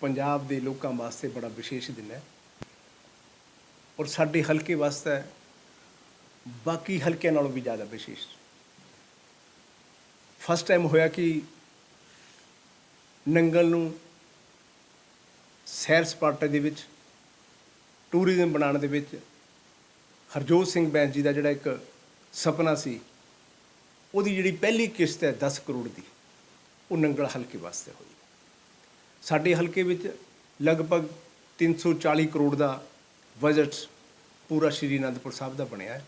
ਪੰਜਾਬ ਦੇ ਲੋਕਾਂ ਵਾਸਤੇ ਬੜਾ ਵਿਸ਼ੇਸ਼ ਦਿਨ ਹੈ। ਔਰ ਸਾਡੇ ਹਲਕੇ ਵਾਸਤੇ ਬਾਕੀ ਹਲਕਿਆਂ ਨਾਲੋਂ ਵੀ ਜ਼ਿਆਦਾ ਵਿਸ਼ੇਸ਼। ਫਸਟ ਟਾਈਮ ਹੋਇਆ ਕਿ ਨੰਗਲ ਨੂੰ ਸੈਰ ਸਪਾਟੇ ਦੇ ਵਿੱਚ, ਟੂਰਿਜ਼ਮ ਬਣਾਉਣ ਦੇ ਵਿੱਚ ਹਰਜੋਤ ਸਿੰਘ ਬੈਂਸ ਜੀ ਦਾ ਜਿਹੜਾ ਇੱਕ ਸੁਪਨਾ ਸੀ, ਉਹਦੀ ਜਿਹੜੀ ਪਹਿਲੀ ਕਿਸ਼ਤ ਹੈ 10 ਕਰੋੜ ਦੀ, ਉਹ ਨੰਗਲ ਹਲਕੇ ਵਾਸਤੇ ਹੋਈ। ਸਾਡੇ ਹਲਕੇ ਵਿੱਚ ਲਗਭਗ 340 ਕਰੋੜ ਦਾ ਬਜਟ ਪੂਰਾ ਸ਼੍ਰੀ ਅਨੰਦਪੁਰ ਸਾਹਿਬ ਦਾ ਬਣਿਆ ਹੈ।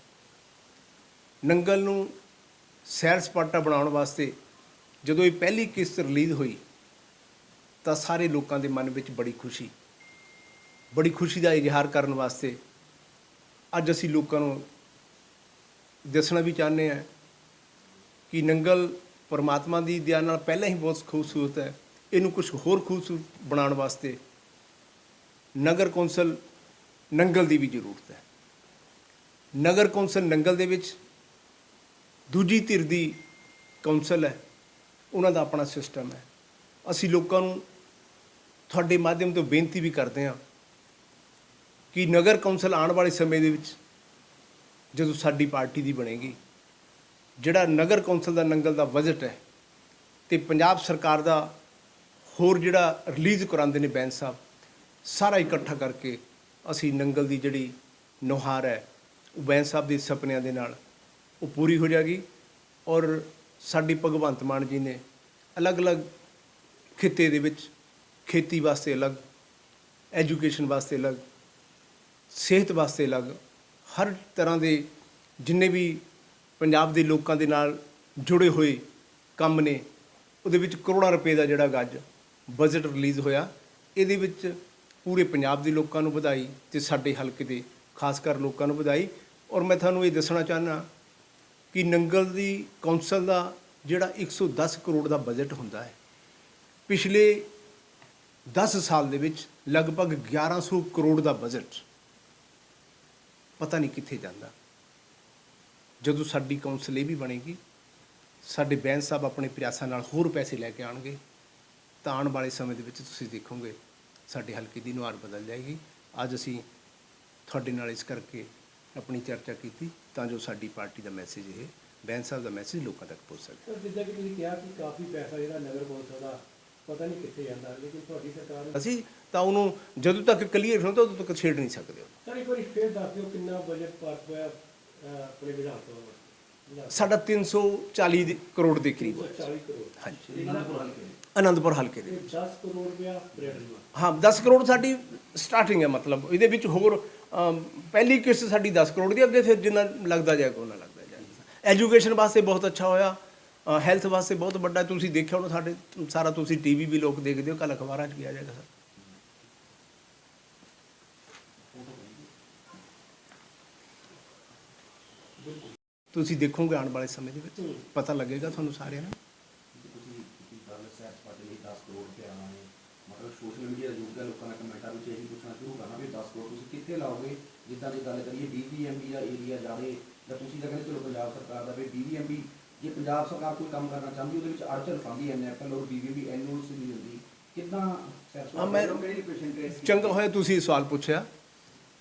ਨੰਗਲ ਨੂੰ ਸੈਰ ਸਪਾਟਾ ਬਣਾਉਣ ਵਾਸਤੇ ਜਦੋਂ ਇਹ ਪਹਿਲੀ ਕਿਸ਼ਤ ਰਿਲੀਜ਼ ਹੋਈ, ਤਾਂ ਸਾਰੇ ਲੋਕਾਂ ਦੇ ਮਨ ਵਿੱਚ ਬੜੀ ਖੁਸ਼ੀ ਬੜੀ ਖੁਸ਼ੀ ਦਾ ਇਜ਼ਹਾਰ ਕਰਨ ਵਾਸਤੇ ਅੱਜ ਅਸੀਂ ਲੋਕਾਂ ਨੂੰ ਦੱਸਣਾ ਵੀ ਚਾਹੁੰਦੇ ਹਾਂ ਕਿ ਨੰਗਲ ਪਰਮਾਤਮਾ ਦੀ ਦਇਆ ਨਾਲ ਪਹਿਲਾਂ ਹੀ ਬਹੁਤ ਖੂਬਸੂਰਤ ਹੈ। ਇਹਨੂੰ ਕੁਝ ਹੋਰ ਖੂਬਸੂਰਤ ਬਣਾਉਣ ਵਾਸਤੇ ਨਗਰ ਕੌਂਸਲ ਨੰਗਲ ਦੀ ਵੀ ਜ਼ਰੂਰਤ ਹੈ। ਨਗਰ ਕੌਂਸਲ ਨੰਗਲ ਦੇ ਵਿੱਚ ਦੂਜੀ ਧਿਰ ਦੀ ਕੌਂਸਲ ਹੈ। ਉਹਨਾਂ ਦਾ ਆਪਣਾ ਸਿਸਟਮ ਹੈ। ਅਸੀਂ ਲੋਕਾਂ ਨੂੰ ਤੁਹਾਡੇ ਮਾਧਿਅਮ ਤੋਂ ਬੇਨਤੀ ਵੀ ਕਰਦੇ ਹਾਂ ਕਿ ਨਗਰ ਕੌਂਸਲ ਆਉਣ ਵਾਲੇ ਸਮੇਂ ਦੇ ਵਿੱਚ ਜਦੋਂ ਸਾਡੀ ਪਾਰਟੀ ਦੀ ਬਣੇਗੀ, ਜਿਹੜਾ ਨਗਰ ਕੌਂਸਲ ਦਾ ਨੰਗਲ ਦਾ ਬਜਟ ਹੈ ਤੇ ਪੰਜਾਬ ਸਰਕਾਰ ਦਾ ਹੋਰ ਜਿਹੜਾ ਰਿਲੀਜ਼ ਕਰਾਉਂਦੇ ਨੇ ਬੈਂਸ ਸਾਹਿਬ, ਸਾਰਾ ਇਕੱਠਾ ਕਰਕੇ ਅਸੀਂ ਨੰਗਲ ਦੀ ਜਿਹੜੀ ਨੁਹਾਰ ਹੈ, ਉਹ ਬੈਂਸ ਸਾਹਿਬ ਦੇ ਸੁਪਨਿਆਂ ਦੇ ਨਾਲ ਉਹ ਪੂਰੀ ਹੋ ਜਾਏਗੀ ਔਰ ਸਾਡੀ ਭਗਵੰਤ ਮਾਨ ਜੀ ਨੇ ਅਲੱਗ-ਅਲੱਗ ਖਿੱਤੇ ਦੇ ਵਿੱਚ ਖੇਤੀ ਵਾਸਤੇ ਅਲੱਗ, ਐਜੂਕੇਸ਼ਨ ਵਾਸਤੇ ਅਲੱਗ, ਸਿਹਤ ਵਾਸਤੇ ਅਲੱਗ, ਹਰ ਤਰ੍ਹਾਂ ਦੇ ਜਿੰਨੇ ਵੀ ਪੰਜਾਬ ਦੇ ਲੋਕਾਂ ਦੇ ਨਾਲ ਜੁੜੇ ਹੋਏ ਕੰਮ ਨੇ, ਉਹਦੇ ਵਿੱਚ ਕਰੋੜਾਂ ਰੁਪਏ ਦਾ ਜਿਹੜਾ ਗੱਜ ਬਜਟ ਰਿਲੀਜ਼ ਹੋਇਆ, ਇਹਦੇ ਵਿੱਚ ਪੂਰੇ ਪੰਜਾਬ ਦੇ ਲੋਕਾਂ ਨੂੰ ਵਧਾਈ ਤੇ ਸਾਡੇ ਹਲਕੇ ਦੇ ਖਾਸ ਕਰ ਲੋਕਾਂ ਨੂੰ ਵਧਾਈ। ਔਰ ਮੈਂ ਤੁਹਾਨੂੰ ਇਹ ਦੱਸਣਾ ਚਾਹੁੰਦਾ ਕਿ ਨੰਗਲ ਦੀ ਕੌਂਸਲ ਦਾ ਜਿਹੜਾ 110 ਕਰੋੜ ਦਾ ਬਜਟ ਹੁੰਦਾ ਹੈ, ਪਿਛਲੇ 10 ਸਾਲ ਦੇ ਵਿੱਚ ਲਗਭਗ 1100 ਕਰੋੜ ਦਾ ਬਜਟ ਪਤਾ ਨਹੀਂ ਕਿੱਥੇ ਜਾਂਦਾ। ਜਦੋਂ ਸਾਡੀ ਕੌਂਸਲ ਇਹ ਵੀ ਬਣੇਗੀ, ਸਾਡੇ ਬੈਂਸ ਸਾਹਿਬ ਆਪਣੇ ਪ੍ਰਯਾਸਾਂ ਨਾਲ ਹੋਰ ਪੈਸੇ ਲੈ ਕੇ ਆਣਗੇ ਤਾਂ ਆਉਣ ਵਾਲੇ ਸਮੇਂ ਦੇ ਵਿੱਚ ਤੁਸੀਂ ਦੇਖੋਗੇ ਸਾਡੇ ਹਲਕੇ ਦੀ ਨੁਹਾਰ ਬਦਲ ਜਾਏਗੀ। ਅੱਜ ਅਸੀਂ ਤੁਹਾਡੇ ਨਾਲ ਇਸ ਕਰਕੇ ਆਪਣੀ ਚਰਚਾ ਕੀਤੀ ਤਾਂ ਜੋ ਸਾਡੀ ਪਾਰਟੀ ਦਾ ਮੈਸੇਜ ਇਹ ਬੈਂਸ ਸਾਹਿਬ ਦਾ ਮੈਸੇਜ ਲੋਕਾਂ ਤੱਕ ਪਹੁੰਚ ਸਕੇ। ਸਰ ਜਿੱਦਾਂ ਕਿ ਤੁਸੀਂ ਕਿਹਾ ਕਿ ਕਾਫੀ ਪੈਸਾ ਜਿਹੜਾ ਨਗਰ ਕੌਂਸਲ ਦਾ ਪਤਾ ਨਹੀਂ ਕਿੱਥੇ ਜਾਂਦਾ ਲੇਕਿਨ ਤੁਹਾਡੀ ਸਰਕਾਰ ਅਸੀਂ ਤਾਂ ਉਹਨੂੰ ਜਦੋਂ ਤੱਕ ਕਲੀਅਰ ਹੁੰਦਾ ਉਦੋਂ ਤੱਕ ਛੇੜ ਨਹੀਂ ਸਕਦੇ। ਸਰ ਇੱਕ ਵਾਰੀ ਫੇਰ ਦੱਸ ਦਿਓ ਕਿੰਨਾ ਬਜਟ ਪਾਸ ਹੋਇਆ ਆਪਣੇ ਵਿਧਾਨ ਸਭਾ ਵਿਧਾਨ ਸਾਡਾ 340 ਦੇ- ਕਰੋੜ ਦੇ ਕਰੀਬ ਹੈ 40 ਕਰੋੜ। ਹਾਂਜੀ। ਅਨੰਦਪੁਰ ਹਲਕੇ ਦੇ 10 ਕਰੋੜ ਰੁਪਇਆ ਹਾਂ 10 ਕਰੋੜ ਸਾਡੀ ਸਟਾਰਟਿੰਗ ਹੈ ਮਤਲਬ। ਇਹਦੇ ਵਿੱਚ ਹੋਰ ਅਮ, ਪਹਿਲੀ ਕਿਸ਼ਤ ਸਾਡੀ 10 ਕਰੋੜ ਦੀ ਅੱਗੇ ਫਿਰ ਜਿੰਨਾ ਲੱਗਦਾ ਜਾਏਗਾ ਉਹਨਾਂ ਲੱਗਦਾ ਜਾਏਗਾ। ਐਜੂਕੇਸ਼ਨ ਵਾਸਤੇ ਬਹੁਤ ਅੱਛਾ ਹੋਇਆ। ਹੈਲਥ ਵਾਸਤੇ ਬਹੁਤ ਵੱਡਾ। ਤੁਸੀਂ ਦੇਖਿਆ ਹੋਣਾ ਸਾਡੇ ਸਾਰਾ ਤੁਸੀਂ ਟੀਵੀ ਵੀ ਲੋਕ ਦੇਖਦੇ ਹੋ। ਕੱਲ ਅਖਬਾਰਾਂ 'ਚ ਵੀ ਆ ਜਾਏਗਾ ਸਰ। ਤੁਸੀਂ ਦੇਖੋਗੇ ਆਉਣ ਵਾਲੇ ਸਮੇਂ ਦੇ ਵਿੱਚ? ਪਤਾ ਲੱਗੇਗਾ ਤੁਹਾਨੂੰ ਸਾਰਿਆਂ ਨੂੰ? ਲਈ 10 ਕਰੋੜ ਰੁਪਏ ਆਉਣਾ ਹੈ। ਮਤਲਬ ਸੋਸ਼ਲ ਮੀਡੀਆ ਦਾ ਯੁੱਗ ਹੈ ਲੋਕਾਂ ਨੇ ਕਮੈਂਟਾਂ ਵਿੱਚ ਇਹੀ ਪੁੱਛਣਾ ਸ਼ੁਰੂ ਕਰਨਾ ਵੀ 10 ਕਰੋੜ ਤੁਸੀਂ ਕਿੱਥੇ ਲਾਓਗੇ? ਜਿੱਦਾਂ ਦੀ ਗੱਲ ਕਰੀਏ ਬੀਬੀਐਮਬੀ ਦਾ ਏਰੀਆ ਜਾਵੇ ਜਾਂ ਤੁਸੀਂ ਤਾਂ ਕਹਿੰਦੇ ਚਲੋ ਪੰਜਾਬ ਸਰਕਾਰ ਦਾ ਵੀ ਬੀਬੀਐਮਬੀ ਜੇ ਪੰਜਾਬ ਸਰਕਾਰ ਕੋਈ ਕੰਮ ਕਰਨਾ ਚਾਹੁੰਦੀ ਉਹਦੇ ਵਿੱਚ ਅੜਚਨ ਪਾਉਂਦੀ ਐਨਐਫਐਲ ਔਰ ਬੀਬੀਐਮਬੀ ਐਨੂਅਲ ਨਹੀਂ ਹੁੰਦੀ ਹਾਂ, ਮੈਂ- ਚੰਗਾ ਹੋਇਆ ਤੁਸੀਂ ਸਵਾਲ ਪੁੱਛਿਆ।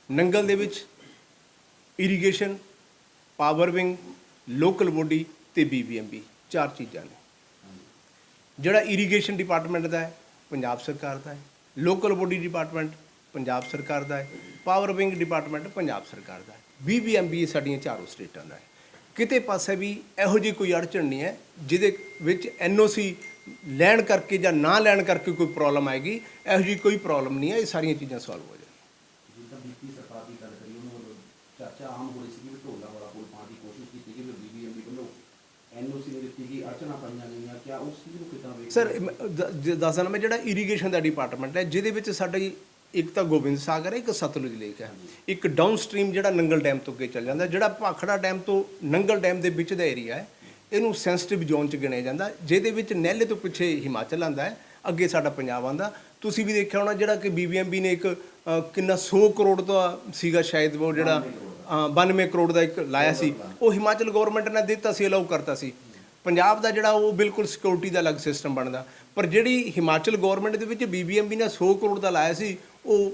ਨੰਗਲ ਦੇ ਵਿੱਚ irrigation power wing local body ਤੇ ਬੀਬੀਐਮਬੀ ਚਾਰ ਚੀਜ਼ਾਂ ਨੇ। ਜਿਹੜਾ ਇਰੀਗੇਸ਼ਨ ਡਿਪਾਰਟਮੈਂਟ ਦਾ ਹੈ, ਪੰਜਾਬ ਸਰਕਾਰ ਦਾ ਹੈ। ਲੋਕਲ ਬੋਡੀ ਡਿਪਾਰਟਮੈਂਟ ਪੰਜਾਬ ਸਰਕਾਰ ਦਾ ਹੈ। ਪਾਵਰ ਵਿੰਗ ਡਿਪਾਰਟਮੈਂਟ ਪੰਜਾਬ ਸਰਕਾਰ ਦਾ ਹੈ। ਬੀਬੀਐਮਬੀ ਸਾਡੀਆਂ ਚਾਰੋਂ ਸਟੇਟਾਂ ਦਾ ਹੈ। ਕਿਤੇ ਪਾਸੇ ਵੀ ਇਹੋ ਜਿਹੀ ਕੋਈ ਅੜਚਣ ਨਹੀਂ ਹੈ, ਜਿਹਦੇ ਵਿੱਚ ਐਨਓਸੀ ਲੈਣ ਕਰਕੇ ਜਾਂ ਨਾ ਲੈਣ ਕਰਕੇ ਕੋਈ ਪ੍ਰੋਬਲਮ ਆਏਗੀ, ਇਹੋ ਜਿਹੀ ਕੋਈ ਪ੍ਰੋਬਲਮ ਨਹੀਂ ਹੈ, ਇਹ ਸਾਰੀਆਂ ਚੀਜ਼ਾਂ ਸੋਲਵ ਹੋ ਜਾਣਗੀਆਂ। ਜਿੱਦਾਂ ਬੀਤੀ ਸਰਕਾਰ ਦੀ ਗੱਲ ਕਰੀ ਉਹਨੂੰ ਚਰਚਾ ਆਮ ਹੋ ਰਹੀ ਸੀ ਕਿ ਢੋਲਾ ਵਾਲਾ ਪੁਲ ਪਾਉਣ ਦੀ ਕੋਸ਼ਿਸ਼ ਕੀਤੀ ਗਈ ਬੀਬੀਐਮਬੀ ਵੱਲੋਂ ਐਨਓਸੀ ਨੇ ਦਿੱਤੀ ਗਈ ਅੜਚਣਾ ਪਾਈਆਂ ਗਈਆਂ? ਕਿਆ ਉਸ ਚੀਜ਼ ਨੂੰ ਕਿੱਦਾਂ ਵੇਖਦੇ ਸਰ ਹੋ? ਮੈਂ ਦ- ਜਿਹੜਾ ਇਰੀਗੇਸ਼ਨ ਦਾ ਡਿਪਾਰਟਮੈਂਟ ਹੈ ਜਿਹਦੇ ਵਿੱਚ ਸਾਡੀ ਇੱਕ ਤਾਂ ਗੋਬਿੰਦ ਸਾਗਰ ਹੈ ਇੱਕ ਸਤਲੁਜ ਲੇਕ ਹੈ। ਇੱਕ ਡਾਊਨ ਸਟਰੀਮ ਜਿਹੜਾ ਨੰਗਲ ਡੈਮ ਤੋਂ ਅੱਗੇ ਚੱਲ ਜਾਂਦਾ ਜਿਹੜਾ ਭਾਖੜਾ ਡੈਮ ਤੋਂ ਨੰਗਲ ਡੈਮ ਦੇ ਵਿੱਚ ਦਾ ਏਰੀਆ ਹੈ ਇਹਨੂੰ ਸੈਂਸਿਟਿਵ ਜ਼ੋਨ ਚ ਗਿਣਿਆ ਜਾਂਦਾ ਜਿਹਦੇ ਵਿੱਚ ਨਹਿਲੇ ਤੋਂ ਪਿੱਛੇ ਹਿਮਾਚਲ ਆਂਦਾ ਹੈ ਅੱਗੇ ਸਾਡਾ ਪੰਜਾਬ ਆਂਦਾ ਤੁਸੀਂ ਵੀ ਦੇਖਿਆ ਹੋਣਾ ਜਿਹੜਾ ਕਿ ਬੀਬੀਐਮਬੀ ਨੇ ਇੱਕ ਕਿੰਨਾ 100 ਕਰੋੜ ਦਾ ਸੀਗਾ ਸ਼ਾਇਦ ਉਹ ਜਿਹੜਾ 92 ਕਰੋੜ ਦਾ ਇੱਕ ਲਾਇਆ ਸੀ। ਉਹ ਹਿਮਾਚਲ ਗਵਰਨਮੈਂਟ ਨੇ ਦਿੱਤਾ ਸੀ ਅਲਾਉ ਕਰਤਾ ਸੀ। ਪੰਜਾਬ ਦਾ ਜਿਹੜਾ ਉਹ ਬਿਲਕੁਲ ਸਿਕਿਉਰਿਟੀ ਦਾ ਅਲੱਗ ਸਿਸਟਮ ਬਣਦਾ। ਪਰ ਜਿਹੜੀ ਹਿਮਾਚਲ ਗਵਰਨਮੈਂਟ ਦੇ ਵਿੱਚ ਬੀਬੀਐਮਬੀ ਨੇ 100 ਕਰੋੜ ਦਾ ਲਾਇਆ ਸੀ, ਉਹ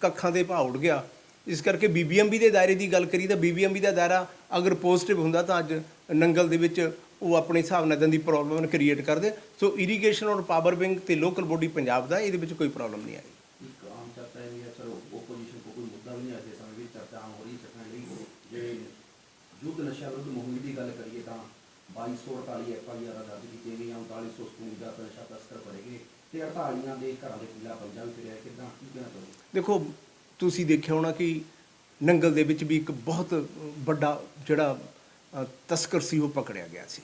ਕੱਖਾਂ ਦੇ ਭਾਅ ਉੱਡ ਗਿਆ। ਇਸ ਕਰਕੇ ਬੀਬੀਐਮਬੀ ਦੇ ਦਾਇਰੇ ਦੀ ਗੱਲ ਕਰੀ ਤਾਂ ਬੀਬੀਐਮਬੀ ਦਾ ਦਾਇਰਾ ਅਗਰ ਪੋਜ਼ਿਟਿਵ ਹੁੰਦਾ ਤਾਂ ਅੱਜ ਨੰਗਲ ਦੇ ਵਿੱਚ ਉਹ ਆਪਣੇ ਹਿਸਾਬ ਨਾਲ ਇਦਾਂ ਦੀ ਪ੍ਰੋਬਲਮ ਕ੍ਰੀਏਟ ਕਰਦੇ। ਸੋ ਇਰੀਗੇਸ਼ਨ ਔਰ ਪਾਵਰ ਵਿੰਗ ਤੇ ਲੋਕਲ ਬੋਡੀ ਪੰਜਾਬ ਦਾ, ਇਹਦੇ ਵਿੱਚ ਕੋਈ ਪ੍ਰੋਬਲਮ ਨਹੀਂ ਆਈ ਇੱਕ ਆਮ ਚਰਚਾ ਇਹ ਵੀ ਹੈ ਚਲੋ ਓਪੋਜੀਸ਼ਨ ਕੋ ਕੋਈ ਮੁੱਦਾ ਵੀ ਨਹੀਂ ਅੱਜ ਦੇ ਸਮੇਂ ਵਿੱਚ ਚਰਚਾ ਆਮ ਹੋ ਰਹੀ ਚੱਕਣ ਲਈ ਜਿਹੜੇ ਯੁੱਧ ਨਸ਼ਾ ਵਿਰੁੱਧ ਮੁਹਿੰਮ ਦੀ ਗੱਲ ਕਰੀਏ ਤਾਂ 2248 ਐਫ ਦਰਜ ਕੀਤੀਆਂ ਗਈਆਂ 3957 ਦਾ ਨਸ਼ਾ ਤਸਕਰ ਫੜੇ ਗਏ ਤੇ 48 ਦੇ ਘਰਾਂ ਦੇ ਖਿਲਾਫ ਪੰਜਾਂ ਵੀ ਫਿਰਿਆ ਕਿਦਾਂ, ਕੀ ਕਹਿਣਾ ਚਾਹੋਗੇ? ਦੇਖੋ, ਤੁਸੀਂ ਦੇਖਿਆ ਹੋਣਾ ਕਿ ਨੰਗਲ ਦੇ ਵਿੱਚ ਵੀ ਇੱਕ ਬਹੁਤ ਵੱਡਾ ਜਿਹੜਾ ਤਸਕਰ ਸੀ, ਉਹ ਪਕੜਿਆ ਗਿਆ ਸੀ।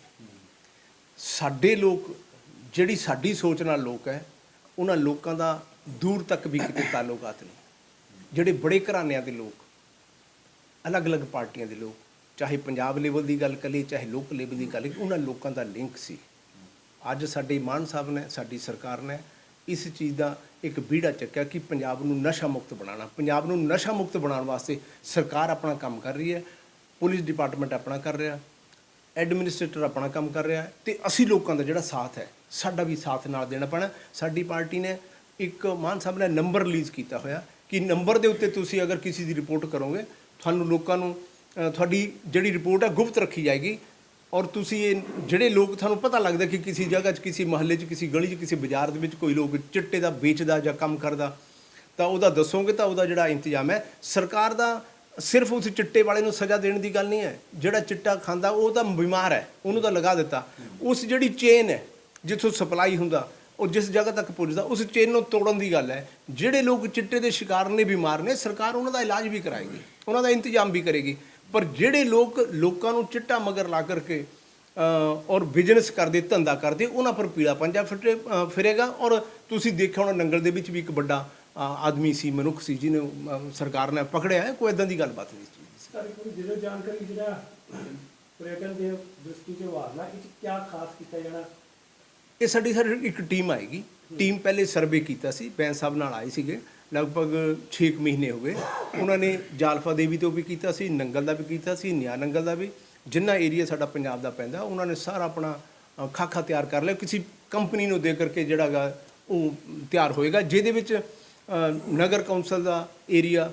ਸਾਡੇ ਲੋਕ, ਜਿਹੜੀ ਸਾਡੀ ਸੋਚ ਨਾਲ ਲੋਕ ਹੈ, ਉਹਨਾਂ ਲੋਕਾਂ ਦਾ ਦੂਰ ਤੱਕ ਵੀ ਕਿਤੇ ਤਾਲੁਕਾਤ ਨਹੀਂ। ਜਿਹੜੇ ਬੜੇ ਘਰਾਣਿਆਂ ਦੇ ਲੋਕ, ਅਲੱਗ-ਅਲੱਗ ਪਾਰਟੀਆਂ ਦੇ ਲੋਕ ਚਾਹੇ ਪੰਜਾਬ ਲੈਵਲ ਦੀ ਗੱਲ ਕਰੀਏ, ਚਾਹੇ ਲੋਕਲ ਲੈਵਲ ਦੀ ਗੱਲ ਕਰੀਏ, ਉਹਨਾਂ ਲੋਕਾਂ ਦਾ ਲਿੰਕ ਸੀ। ਅੱਜ ਸਾਡੇ ਮਾਨ ਸਾਹਿਬ ਨੇ, ਸਾਡੀ ਸਰਕਾਰ ਨੇ ਇਸ ਚੀਜ਼ ਦਾ ਇੱਕ ਬੀੜਾ ਚੱਕਿਆ ਕਿ ਪੰਜਾਬ ਨੂੰ ਨਸ਼ਾ ਮੁਕਤ ਬਣਾਉਣਾ। ਪੰਜਾਬ ਨੂੰ ਨਸ਼ਾ ਮੁਕਤ ਬਣਾਉਣ ਵਾਸਤੇ ਸਰਕਾਰ ਆਪਣਾ ਕੰਮ ਕਰ ਰਹੀ ਹੈ, ਪੁਲਿਸ ਡਿਪਾਰਟਮੈਂਟ ਆਪਣਾ ਕਰ ਰਿਹਾ ਐਡਮਿਨਿਸਟ੍ਰੇਟਰ ਆਪਣਾ ਕੰਮ ਕਰ ਰਿਹਾ ਹੈ ਤੇ ਅਸੀਂ ਲੋਕਾਂ ਦਾ ਜਿਹੜਾ ਸਾਥ ਹੈ, ਸਾਡਾ ਵੀ ਸਾਥ ਨਾਲ ਦੇਣਾ ਪੈਣਾ। ਸਾਡੀ ਪਾਰਟੀ ਨੇ ਇੱਕ ਮਾਨ ਸਾਹਿਬ ਨੇ ਨੰਬਰ ਰਿਲੀਜ਼ ਕੀਤਾ ਹੋਇਆ ਕਿ ਨੰਬਰ ਦੇ ਉੱਤੇ ਤੁਸੀਂ ਅਗਰ ਕਿਸੇ ਦੀ ਰਿਪੋਰਟ ਕਰੋਗੇ, ਤੁਹਾਨੂੰ ਲੋਕਾਂ ਨੂੰ ਤੁਹਾਡੀ ਜਿਹੜੀ ਰਿਪੋਰਟ ਹੈ ਗੁਪਤ ਰੱਖੀ ਜਾਏਗੀ ਔਰ ਤੁਸੀਂ ਇਹ ਜਿਹੜੇ ਲੋਕ ਤੁਹਾਨੂੰ ਪਤਾ ਲੱਗਦਾ ਕਿ ਕਿਸੇ ਜਗ੍ਹਾ 'ਚ, ਕਿਸੇ ਮਹੱਲੇ 'ਚ, ਕਿਸੇ ਗਲੀ 'ਚ, ਕਿਸੇ ਬਾਜ਼ਾਰ ਦੇ ਵਿੱਚ ਕੋਈ ਲੋਕ ਚਿੱਟੇ ਦਾ, ਵੇਚਦਾ ਜਾਂ ਕੰਮ ਕਰਦਾ, ਤਾਂ ਉਹਦਾ ਦੱਸੋਗੇ ਤਾਂ ਉਹਦਾ ਜਿਹੜਾ ਇੰਤਜ਼ਾਮ ਹੈ। ਸਰਕਾਰ ਦਾ ਸਿਰਫ ਉਸ ਚਿੱਟੇ ਵਾਲੇ ਨੂੰ ਸਜ਼ਾ ਦੇਣ ਦੀ ਗੱਲ ਨਹੀਂ ਹੈ। ਜਿਹੜਾ ਚਿੱਟਾ ਖਾਂਦਾ, ਉਹ ਤਾਂ ਬਿਮਾਰ ਹੈ, ਉਹਨੂੰ ਤਾਂ ਲਗਾ ਦਿੱਤਾ। ਉਸ ਜਿਹੜੀ ਚੇਨ ਹੈ, ਜਿੱਥੋਂ ਸਪਲਾਈ ਹੁੰਦਾ, ਉਹ ਜਿਸ ਜਗ੍ਹਾ ਤੱਕ ਪਹੁੰਚਦਾ ਉਸ ਚੇਨ ਨੂੰ ਤੋੜਨ ਦੀ ਗੱਲ ਹੈ। ਜਿਹੜੇ ਲੋਕ ਚਿੱਟੇ ਦੇ ਸ਼ਿਕਾਰ ਨੇ, ਬਿਮਾਰ ਨੇ, ਸਰਕਾਰ ਉਹਨਾਂ ਦਾ ਇਲਾਜ ਵੀ ਕਰਾਏਗੀ, ਉਹਨਾਂ ਦਾ ਇੰਤਜ਼ਾਮ ਵੀ ਕਰੇਗੀ। ਪਰ ਜਿਹੜੇ ਲੋਕ ਲੋਕਾਂ ਨੂੰ ਚਿੱਟਾ ਮਗਰ ਲਾ ਕਰਕੇ ਔਰ ਬਿਜ਼ਨਸ ਕਰਦੇ ਧੰਦਾ ਕਰਦੇ ਉਹਨਾਂ ਪਰ ਪੀੜਾ ਪੰਜਾ ਫਿਰੇ ਫਿਰੇਗਾ। ਔਰ ਤੁਸੀਂ ਦੇਖਿਆ ਹੋਣਾ ਨੰਗਲ ਦੇ ਵਿੱਚ ਵੀ ਇੱਕ ਵੱਡਾ ਆਦਮੀ ਸੀ ਮਨੁੱਖ ਸੀ ਜਿਹਨੂੰ ਸਰਕਾਰ ਨੇ ਪਕੜਿਆ ਹੈ। ਕੋਈ ਇਦਾਂ ਦੀ ਗੱਲਬਾਤ ਨਹੀਂ ਸੀ। ਸਾਡੀ ਕੋਈ ਦਿਲੋਂ ਜਾਣਕਾਰੀ ਜਿਹੜਾ ਪਰਯਟਨ ਦੇ ਦ੍ਰਿਸ਼ਟੀ ਤੋਂ ਵਾਰਨਾ ਇਹ 'ਚ ਕਿਆ ਖਾਸ ਕੀਤਾ ਜਾਣਾ? ਇਹ ਸਾਡੀ ਸਰ ਇੱਕ ਟੀਮ ਆਏਗੀ। ਟੀਮ ਪਹਿਲੇ ਸਰਵੇ ਕੀਤਾ ਸੀ ਬੈਂਸ ਸਾਹਿਬ ਨਾਲ ਆਏ ਸੀਗੇ। ਲਗਭਗ 6 ਮਹੀਨੇ ਹੋ ਗਏ। ਉਹਨਾਂ ਨੇ ਜਾਲਫਾ ਦੇਵੀ ਤੋਂ ਵੀ ਕੀਤਾ ਸੀ, ਨੰਗਲ ਦਾ ਵੀ ਕੀਤਾ ਸੀ, ਨਿਆ ਨੰਗਲ ਦਾ ਵੀ। ਜਿੰਨਾ ਏਰੀਆ ਸਾਡਾ ਪੰਜਾਬ ਦਾ ਪੈਂਦਾ, ਉਹਨਾਂ ਨੇ ਸਾਰਾ ਆਪਣਾ ਖਾਖਾ ਤਿਆਰ ਕਰ ਲਿਆ। ਕਿਸੇ ਕੰਪਨੀ ਨੂੰ ਦੇ ਕਰਕੇ ਜਿਹੜਾ ਗਾ, ਉਹ ਤਿਆਰ ਹੋਏਗਾ, ਜਿਹਦੇ ਵਿੱਚ ਨਗਰ ਕੌਂਸਲ ਦਾ ਏਰੀਆ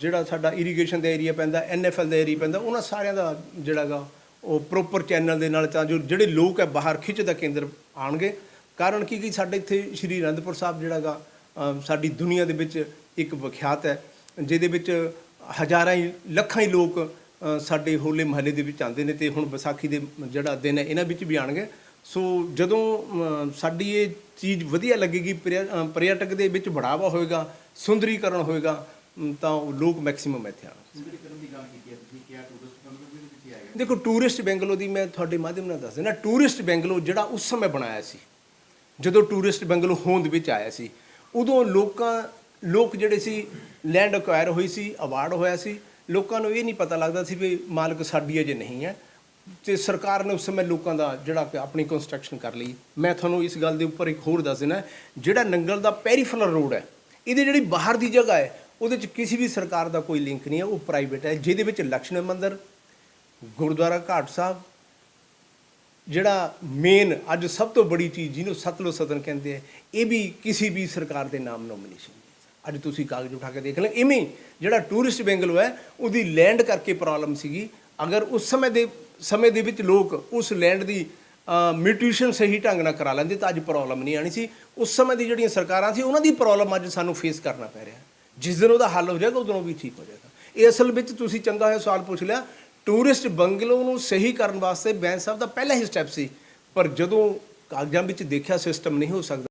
ਜਿਹੜਾ ਸਾਡਾ ਇਰੀਗੇਸ਼ਨ ਦਾ ਏਰੀਆ ਪੈਂਦਾ ਐਨਐਫਐਲ ਦਾ ਏਰੀਆ ਪੈਂਦਾ, ਉਹਨਾਂ ਸਾਰਿਆਂ ਦਾ ਜਿਹੜਾ ਗਾ, ਉਹ ਪ੍ਰੋਪਰ ਚੈਨਲ ਦੇ ਨਾਲ ਤਾਂ ਜੋ ਜਿਹੜੇ ਲੋਕ ਹੈ ਬਾਹਰ ਖਿੱਚ ਦਾ ਕੇਂਦਰ ਆਣਗੇ ਕਾਰਨ ਕੀ, ਕਿ ਸਾਡੇ ਇੱਥੇ ਸ਼੍ਰੀ ਅਨੰਦਪੁਰ ਸਾਹਿਬ ਜਿਹੜਾ ਗਾ ਸਾਡੀ ਦੁਨੀਆ ਦੇ ਵਿੱਚ ਇੱਕ ਵਿਖਿਆਤ ਹੈ ਜਿਹਦੇ ਵਿੱਚ ਹਜ਼ਾਰਾਂ ਹੀ ਲੱਖਾਂ ਹੀ ਲੋਕ ਸਾਡੇ ਹੋਲੇ ਮਹੱਲੇ ਦੇ ਵਿੱਚ ਆਉਂਦੇ ਨੇ ਤੇ ਹੁਣ ਵਿਸਾਖੀ ਦੇ ਜਿਹੜਾ ਦਿਨ ਹੈ ਇਹਨਾਂ ਵਿੱਚ ਵੀ ਆਣਗੇ ਸੋ ਜਦੋਂ ਸਾਡੀ ਇਹ ਚੀਜ਼ ਵਧੀਆ ਲੱਗੇਗੀ ਪਰਿਯਟਕ ਦੇ ਵਿੱਚ ਬੜਾਵਾ ਹੋਏਗਾ ਸੁੰਦਰੀਕਰਨ ਹੋਏਗਾ ਤਾਂ ਉਹ ਲੋਕ ਮੈਕਸਿਮਮ ਇੱਥੇ ਆਉਣਗੇ। ਸੁੰਦਰੀਕਰਨ ਦੀ ਗੱਲ ਕੀਤੀ ਹੈ ਤੁਸੀਂ ਕਿਹਾ ਟੂਰਿਸਟ ਬੰਗਲੌਰ ਵੀ ਵਿੱਚ ਹੀ ਆਏਗਾ ਦੇਖੋ ਟੂਰਿਸਟ ਬੈਂਗਲੋ ਦੀ ਮੈਂ ਤੁਹਾਡੇ ਮਾਧਿਅਮ ਨਾਲ ਦੱਸ ਦਿੰਦਾ ਟੂਰਿਸਟ ਬੈਂਗਲੋ ਜਿਹੜਾ ਉਸ ਸਮੇਂ ਬਣਾਇਆ ਸੀ ਜਦੋਂ ਟੂਰਿਸਟ ਬੈਂਗਲੋ ਹੋਂਦ ਵਿੱਚ ਆਇਆ ਸੀ ਉਦੋਂ ਲੋਕਾਂ, ਲੋਕ ਜਿਹੜੇ ਸੀ ਲੈਂਡ ਅਕਵਾਇਰ ਹੋਈ ਸੀ ਅਵਾਰਡ ਹੋਇਆ ਸੀ, ਲੋਕਾਂ ਨੂੰ ਇਹ ਨਹੀਂ ਪਤਾ ਲੱਗਦਾ ਸੀ ਵੀ ਮਾਲਕ ਸਾਡੀ ਅਜੇ ਨਹੀਂ ਹੈ। ਤੇ ਸਰਕਾਰ ਨੇ ਉਸ ਸਮੇਂ ਲੋਕਾਂ ਦਾ ਜਿਹੜਾ ਕਿ ਆਪਣੀ ਕੰਸਟਰਕਸ਼ਨ ਕਰ ਲਈ। ਮੈਂ ਤੁਹਾਨੂੰ ਇਸ ਗੱਲ ਦੇ ਉੱਪਰ ਇੱਕ ਹੋਰ ਦੱਸ ਦੇਣਾ ਜਿਹੜਾ ਨੰਗਲ ਦਾ ਪੈਰੀਫਰਲ ਰੋਡ ਹੈ, ਇਹਦੀ ਜਿਹੜੀ ਬਾਹਰ ਦੀ ਜਗ੍ਹਾ ਹੈ, ਉਹਦੇ 'ਚ ਕਿਸੇ ਵੀ ਸਰਕਾਰ ਦਾ ਕੋਈ ਲਿੰਕ ਨਹੀਂ ਹੈ, ਉਹ ਪ੍ਰਾਈਵੇਟ ਹੈ, ਜਿਹਦੇ ਵਿੱਚ ਲਕਸ਼ਮਣ ਮੰਦਿਰ, ਗੁਰਦੁਆਰਾ ਘਾਟ ਸਾਹਿਬ ਜਿਹੜਾ ਮੇਨ ਅੱਜ ਸਭ ਤੋਂ ਬੜੀ ਚੀਜ਼ ਜਿਹਨੂੰ ਸਤਲੁਜ ਸਦਨ ਕਹਿੰਦੇ ਆ, ਇਹ ਵੀ ਕਿਸੇ ਵੀ ਸਰਕਾਰ ਦੇ ਨਾਮ ਨੋਮੀਨੇਸ਼ਨ ਅੱਜ ਤੁਸੀਂ ਕਾਗਜ਼ ਉਠਾ ਕੇ ਦੇਖ ਲਓ ਇਵੇਂ ਜਿਹੜਾ ਟੂਰਿਸਟ ਬੈਂਗਲੋ ਹੈ, ਉਹਦੀ ਲੈਂਡ ਕਰਕੇ ਪ੍ਰੋਬਲਮ ਸੀਗੀ। ਅਗਰ ਉਸ ਸਮੇਂ ਦੇ ਸਮੇਂ ਦੇ ਵਿੱਚ ਲੋਕ ਉਸ ਲੈਂਡ ਦੀ ਮਿਊਟੇਸ਼ਨ ਸਹੀ ਢੰਗ ਨਾਲ ਕਰਾ ਲੈਂਦੇ ਤਾਂ ਅੱਜ ਪ੍ਰੋਬਲਮ ਨਹੀਂ ਆਣੀ ਸੀ। ਉਸ ਸਮੇਂ ਦੀ ਜਿਹੜੀਆਂ ਸਰਕਾਰਾਂ ਸੀ, ਉਹਨਾਂ ਦੀ ਪ੍ਰੋਬਲਮ ਅੱਜ ਸਾਨੂੰ ਫੇਸ ਕਰਨਾ ਪੈ ਰਿਹਾ। ਜਿਸ ਦਿਨ ਉਹਦਾ ਹੱਲ ਹੋ ਜਾਏਗਾ ਉਦੋਂ ਵੀ ਠੀਕ ਹੋ ਜਾਏਗਾ। ਇਹ ਅਸਲ ਵਿੱਚ ਤੁਸੀਂ ਚੰਗਾ ਹੋਇਆ ਸਵਾਲ ਪੁੱਛ ਲਿਆ ਟੂਰਿਸਟ ਬੰਗਲੋ ਨੂੰ ਸਹੀ ਕਰਨ ਵਾਸਤੇ ਬੈਂਸ ਸਾਹਿਬ ਦਾ ਪਹਿਲਾ ਹੀ ਸਟੈਪ ਸੀ। ਪਰ ਜਦੋਂ ਕਾਗਜ਼ਾਂ ਵਿੱਚ ਦੇਖਿਆ ਸਿਸਟਮ ਨਹੀਂ ਹੋ ਸਕਦਾ